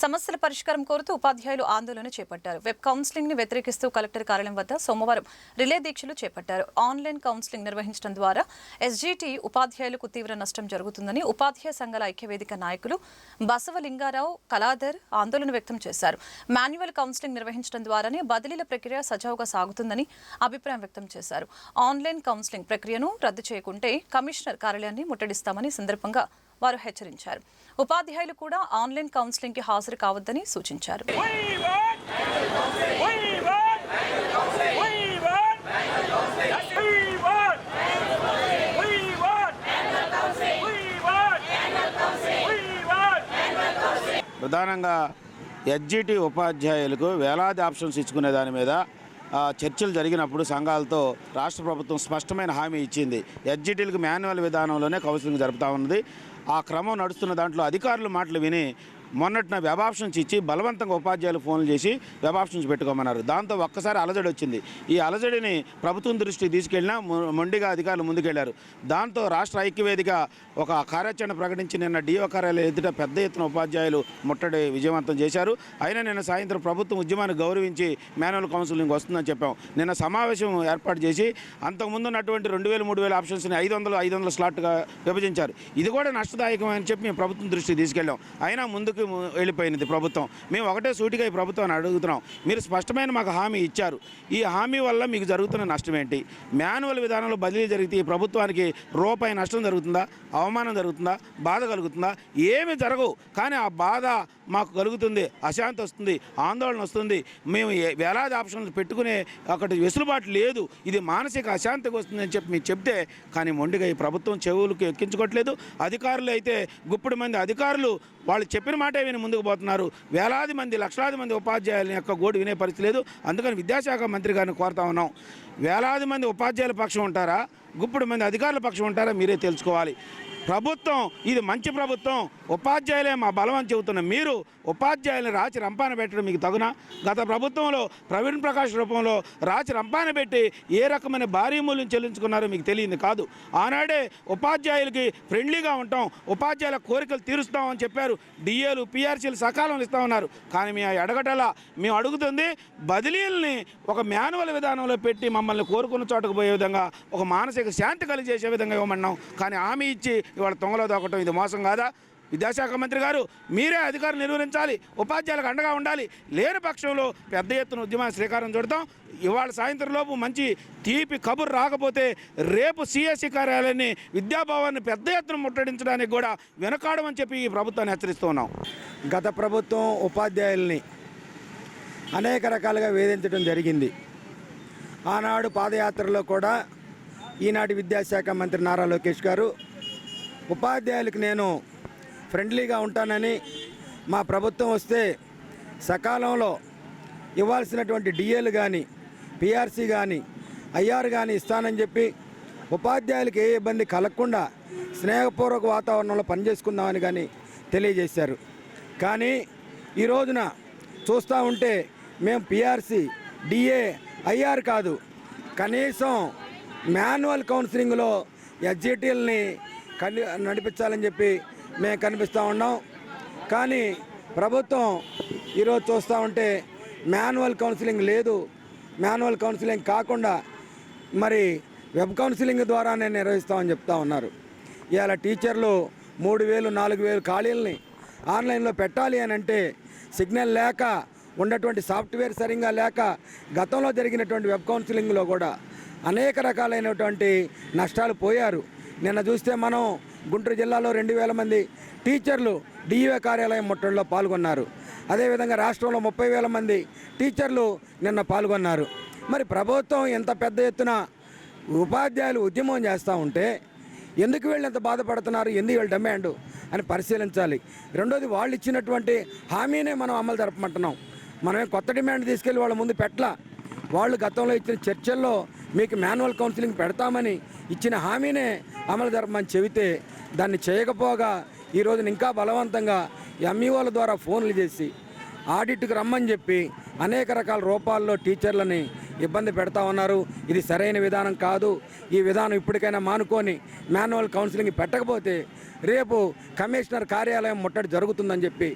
సమస్యల పరిష్కారం కోరుతూ ఉపాధ్యాయులు ఆందోళన చేపట్టారు. వెబ్ కౌన్సిలింగ్ని వ్యతిరేకిస్తూ కలెక్టర్ కార్యాలయం వద్ద సోమవారం రిలే దీక్షలు చేపట్టారు. ఆన్లైన్ కౌన్సిలింగ్ నిర్వహించడం ద్వారా ఎస్జీటీ ఉపాధ్యాయులకు తీవ్ర నష్టం జరుగుతుందని ఉపాధ్యాయ సంఘాల ఐక్యవేదిక నాయకులు బసవలింగారావు కళాధర్ ఆందోళన వ్యక్తం చేశారు. మాన్యువల్ కౌన్సిలింగ్ నిర్వహించడం ద్వారానే బదిలీల ప్రక్రియ సజావుగా సాగుతుందని అభిప్రాయం వ్యక్తం చేశారు. ఆన్లైన్ కౌన్సిలింగ్ ప్రక్రియను రద్దు చేయకుంటే కమిషనర్ కార్యాలయాన్ని ముట్టడిస్తామని సందర్భంగా వారు హెచ్చరించారు. ఉపాధ్యాయులు కూడా ఆన్లైన్ కౌన్సిలింగ్కి హాజరు కావద్దని సూచించారు. ప్రధానంగా ఎస్జిటి ఉపాధ్యాయులకు వేలాది ఆప్షన్స్ ఇచ్చుకునే దాని మీద చర్చలు జరిగినప్పుడు సంఘాలతో రాష్ట్ర ప్రభుత్వం స్పష్టమైన హామీ ఇచ్చింది. ఎస్జిటీలకు మాన్యువల్ విధానంలోనే కౌన్సిలింగ్ జరుపుతా ఉన్నది. ఆ క్రమం నడుస్తున్న దాంట్లో అధికారుల మాటలు విని మొన్నటిన వెబ్ ఆప్షన్స్ ఇచ్చి బలవంతంగా ఉపాధ్యాయులు ఫోన్లు చేసి వెబ్ ఆప్షన్స్ పెట్టుకోమన్నారు. దాంతో ఒక్కసారి అలజడి వచ్చింది. ఈ అలజడిని ప్రభుత్వం దృష్టికి తీసుకెళ్ళినా మొండిగా అధికారులు ముందుకెళ్ళారు. దాంతో రాష్ట్ర ఐక్యవేదిక ఒక కార్యాచరణ ప్రకటించి నిన్న డిఓ కార్యాలయం ఎదుట పెద్ద ఎత్తున ఉపాధ్యాయులు ముట్టడి విజయవంతం చేశారు. అయినా నిన్న సాయంత్రం ప్రభుత్వం ఉద్యమాన్ని గౌరవించి మాన్యువల్ కౌన్సిలింగ్ వస్తుందని చెప్పాం. నిన్న సమావేశం ఏర్పాటు చేసి అంతకుముందు ఉన్నటువంటి రెండు వేలు మూడు వేల ఆప్షన్స్ని ఐదు వందలు ఐదు వందల స్లాట్గా విభజించారు. ఇది కూడా నష్టదాయకం అని చెప్పి మేము ప్రభుత్వం దృష్టికి తీసుకెళ్ళాం. అయినా ముందుకు ముందుకు వెళ్ళిపోయినది ప్రభుత్వం. మేము ఒకటే సూటిగా ఈ ప్రభుత్వాన్ని అడుగుతున్నాం. మీరు స్పష్టమైన మాకు హామీ ఇచ్చారు. ఈ హామీ వల్ల మీకు జరుగుతున్న నష్టం ఏంటి? మాన్యువల్ విధానంలో బదిలీ జరిగితే ఈ ప్రభుత్వానికి రూపాయి నష్టం జరుగుతుందా? అవమానం జరుగుతుందా? బాధ కలుగుతుందా? ఏమి జరగవు. కానీ ఆ బాధ మాకు కలుగుతుంది. అశాంతి వస్తుంది. ఆందోళన వస్తుంది. మేము వేలాది ఆప్షన్లు పెట్టుకునే అక్కడ వెసులుబాటు లేదు. ఇది మానసిక అశాంతికి వస్తుందని చెప్పి మీరు చెప్తే కానీ మొండిగా ఈ ప్రభుత్వం చెవులకు ఎక్కించుకోవట్లేదు. అధికారులు అయితే గుప్పుడు మంది అధికారులు వాళ్ళు చెప్పిన మాట విని ముందుకు పోతున్నారు. వేలాది మంది లక్షలాది మంది ఉపాధ్యాయుల యొక్క గోడు వినే పరిస్థితి లేదు. అందుకని విద్యాశాఖ మంత్రి గారిని కోరుతా ఉన్నాం. వేలాది మంది ఉపాధ్యాయుల పక్షం ఉంటారా? గుప్పుడు మంది అధికారుల పక్షం ఉంటారా? మీరే తెలుసుకోవాలి. ప్రభుత్వం ఇది మంచి ప్రభుత్వం. ఉపాధ్యాయులే మా బలం అని చెబుతున్న మీరు ఉపాధ్యాయులను రాచి రంపాన పెట్టడం మీకు తగునా? గత ప్రభుత్వంలో ప్రవీణ్ ప్రకాష్ రూపంలో రాచి రంపాన పెట్టి ఏ రకమైన భారీ మూల్యం చెల్లించుకున్నారో మీకు తెలియదు కాదు. ఆనాడే ఉపాధ్యాయులకి ఫ్రెండ్లీగా ఉంటాం ఉపాధ్యాయుల కోరికలు తీరుస్తామని చెప్పారు. డిఏలు పిఆర్సీలు సకాలంలో ఇస్తామన్నారు కానీ మేము ఎడగటలా మేము అడుగుతుంది బదిలీల్ని ఒక మాన్యువల్ విధానంలో పెట్టి మమ్మల్ని కోరుకున్న చోటకు పోయే విధంగా ఒక మానసిక శాంతి కలిగజేసే విధంగా ఇవ్వమన్నాం. కానీ హామీ ఇచ్చి ఇవాళ తొంగలో దొక్కటం ఇది మోసం కాదా? విద్యాశాఖ మంత్రి గారు మీరే అధికారులు నిర్వహించాలి ఉపాధ్యాయులకు అండగా ఉండాలి లేని పక్షంలో పెద్ద ఎత్తున ఉద్యమాన్ని శ్రీకారం చుడతాం. ఇవాళ సాయంత్రం లోపు మంచి తీపి కబురు రాకపోతే రేపు సిఎస్సి కార్యాలయాన్ని విద్యాభావాన్ని పెద్ద ఎత్తున ముట్టడించడానికి కూడా వెనకాడమని చెప్పి ఈ ప్రభుత్వాన్ని హెచ్చరిస్తున్నాం గత ప్రభుత్వం ఉపాధ్యాయుల్ని అనేక రకాలుగా వేధించడం జరిగింది. ఆనాడు పాదయాత్రలో కూడా ఈనాటి విద్యాశాఖ మంత్రి నారా లోకేష్ గారు ఉపాధ్యాయులకు నేను ఫ్రెండ్లీగా ఉంటానని మా ప్రభుత్వం వస్తే సకాలంలో ఇవ్వాల్సినటువంటి డిఏలు కానీ పిఆర్సీ కానీ ఐఆర్ కానీ ఇస్తానని చెప్పి ఉపాధ్యాయులకు ఏ ఇబ్బంది కలగకుండా స్నేహపూర్వక వాతావరణంలో పనిచేసుకుందామని కానీ తెలియజేశారు. కానీ ఈ రోజున చూస్తూ ఉంటే మేము పిఆర్సీ డిఏ ఐఆర్ కాదు. కనీసం మాన్యువల్ కౌన్సిలింగ్లో ఎస్జిటీలని కలి నడిపించాలని చెప్పి మేము కనిపిస్తూ ఉన్నాం. కానీ ప్రభుత్వం ఈరోజు చూస్తూ ఉంటే మాన్యువల్ కౌన్సిలింగ్ లేదు. మాన్యువల్ కౌన్సిలింగ్ కాకుండా మరి వెబ్ కౌన్సిలింగ్ ద్వారానే నిర్వహిస్తామని చెప్తా ఉన్నారు. ఇవాళ టీచర్లు మూడు వేలు నాలుగు వేలు ఖాళీలని ఆన్లైన్లో పెట్టాలి అని అంటే సిగ్నల్ లేక ఉన్నటువంటి సాఫ్ట్వేర్ సరిగ్గా లేక గతంలో జరిగినటువంటి వెబ్ కౌన్సిలింగ్లో కూడా అనేక రకాలైనటువంటి నష్టాలు పోయారు. నిన్న చూస్తే మనం గుంటూరు జిల్లాలో రెండు వేల మంది టీచర్లు డిఈఓ కార్యాలయం ముట్టడిలో పాల్గొన్నారు. అదేవిధంగా రాష్ట్రంలో ముప్పై వేల మంది టీచర్లు నిన్న పాల్గొన్నారు. మరి ప్రభుత్వం ఎంత పెద్ద ఎత్తున ఉపాధ్యాయులు ఉద్యమం చేస్తూ ఉంటే ఎందుకు వీళ్ళు ఎంత బాధపడుతున్నారు ఎందుకు వీళ్ళ డిమాండ్ అని పరిశీలించాలి. రెండోది వాళ్ళు ఇచ్చినటువంటి హామీనే మనం అమలు జరపమంటున్నాం. మనమే కొత్త డిమాండ్ తీసుకెళ్ళి వాళ్ళ ముందు పెట్టలా. వాళ్ళు గతంలో ఇచ్చిన చర్చల్లో మీకు మాన్యువల్ కౌన్సిలింగ్ పెడతామని ఇచ్చిన హామీనే అమలు జరపమని చెబితే దాన్ని చేయకపోగా ఈ రోజున ఇంకా బలవంతంగా ఎంఈఓల ద్వారా ఫోన్లు చేసి ఆడిట్కి రమ్మని చెప్పి అనేక రకాల రూపాల్లో టీచర్లని ఇబ్బంది పెడతా ఉన్నారు. ఇది సరైన విధానం కాదు. ఈ విధానం ఇప్పటికైనా మానుకొని మాన్యువల్ కౌన్సిలింగ్ పెట్టకపోతే రేపు కమిషనర్ కార్యాలయం ముట్టడి జరుగుతుందని చెప్పి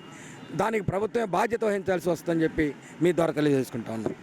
దానికి ప్రభుత్వమే బాధ్యత వహించాల్సి వస్తుందని చెప్పి మీ ద్వారా తెలియజేసుకుంటా ఉన్నాం.